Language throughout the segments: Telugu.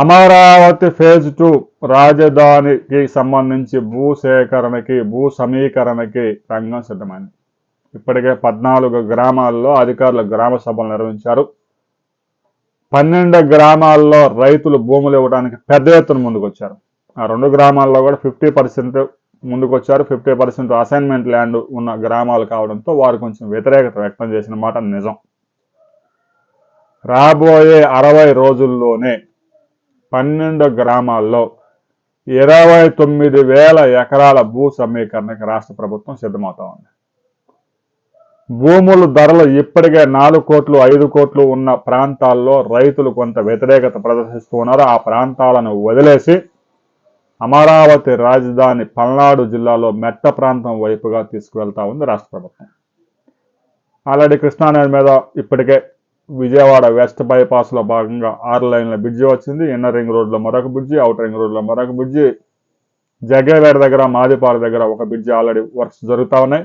అమరావతి ఫేజ్ టూ రాజధానికి సంబంధించి భూ సేకరణకి భూ సమీకరణకి రంగం సిద్ధమైంది. ఇప్పటికే పద్నాలుగు గ్రామాల్లో అధికారులు గ్రామ సభలు నిర్వహించారు. పన్నెండు గ్రామాల్లో రైతులు భూములు ఇవ్వడానికి పెద్ద ఎత్తున ముందుకొచ్చారు. ఆ రెండు గ్రామాల్లో కూడా ఫిఫ్టీ పర్సెంట్ ముందుకొచ్చారు. ఫిఫ్టీ పర్సెంట్ అసైన్మెంట్ ల్యాండ్ ఉన్న గ్రామాలు కావడంతో వారు కొంచెం వ్యతిరేకత వ్యక్తం చేసిన మాట నిజం. రాబోయే అరవై రోజుల్లోనే పన్నెండు గ్రామాల్లో ఇరవై తొమ్మిది వేల ఎకరాల భూ సమీకరణకి రాష్ట్ర ప్రభుత్వం సిద్ధమవుతా ఉంది. భూముల ధరలు ఇప్పటికే నాలుగు కోట్లు ఐదు కోట్లు ఉన్న ప్రాంతాల్లో రైతులు కొంత వ్యతిరేకత ప్రదర్శిస్తూ ఉన్నారు. ఆ ప్రాంతాలను వదిలేసి అమరావతి రాజధాని పల్నాడు జిల్లాలో మెట్ట ప్రాంతం వైపుగా తీసుకువెళ్తా ఉంది రాష్ట్ర ప్రభుత్వం. ఆల్రెడీ కృష్ణానది మీద ఇప్పటికే విజయవాడ వెస్ట్ బైపాస్లో భాగంగా ఆరు లైన్ల బ్రిడ్జి వచ్చింది. ఇన్నర్ రింగ్ రోడ్లో మరొక బ్రిడ్జి అవుటర్ రింగ్ రోడ్లో మరొక బ్రిడ్జి. జగ్గేవేడ దగ్గర మాదిపాల దగ్గర ఒక బ్రిడ్జి ఆల్రెడీ వర్క్స్ జరుగుతూ ఉన్నాయి.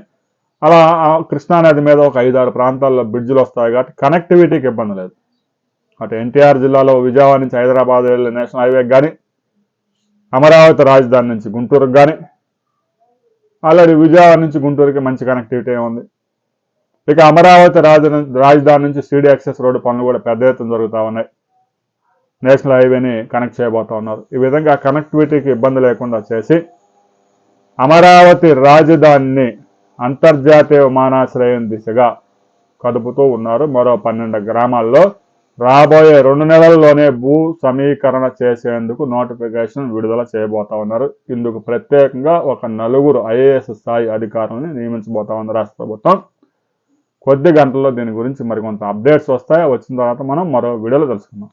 అలా కృష్ణానది మీద ఒక ఐదారు ప్రాంతాల్లో బ్రిడ్జిలు వస్తాయి కాబట్టి కనెక్టివిటీకి ఇబ్బంది లేదు. అటు ఎన్టీఆర్ జిల్లాలో విజయవాడ నుంచి హైదరాబాద్ వెళ్ళే నేషనల్ హైవేకి కానీ అమరావతి రాజధాని నుంచి గుంటూరుకు కానీ ఆల్రెడీ విజయవాడ నుంచి గుంటూరుకి మంచి కనెక్టివిటీ ఉంది. ఇక అమరావతి రాజధాని రాజధాని నుంచి సిడి యాక్సెస్ రోడ్డు పనులు కూడా పెద్ద ఎత్తున జరుగుతూ ఉన్నాయి. నేషనల్ హైవేని కనెక్ట్ చేయబోతా ఉన్నారు. ఈ విధంగా కనెక్టివిటీకి ఇబ్బంది లేకుండా చేసి అమరావతి రాజధానిని అంతర్జాతీయ విమానాశ్రయం దిశగా కదుపుతూ ఉన్నారు. మరో పన్నెండు గ్రామాల్లో రాబోయే రెండు నెలల్లోనే భూ సమీకరణ చేసేందుకు నోటిఫికేషన్ విడుదల చేయబోతా ఉన్నారు. ఇందుకు ప్రత్యేకంగా ఒక నలుగురు ఐఏఎస్ స్థాయి అధికారులను నియమించబోతా ఉంది రాష్ట్ర ప్రభుత్వం. కొద్ది గంటల్లో దీని గురించి మరికొంత అప్డేట్స్ వస్తాయి? వచ్చిన తర్వాత మనం మరో వీడియోలో తెలుసుకుందాం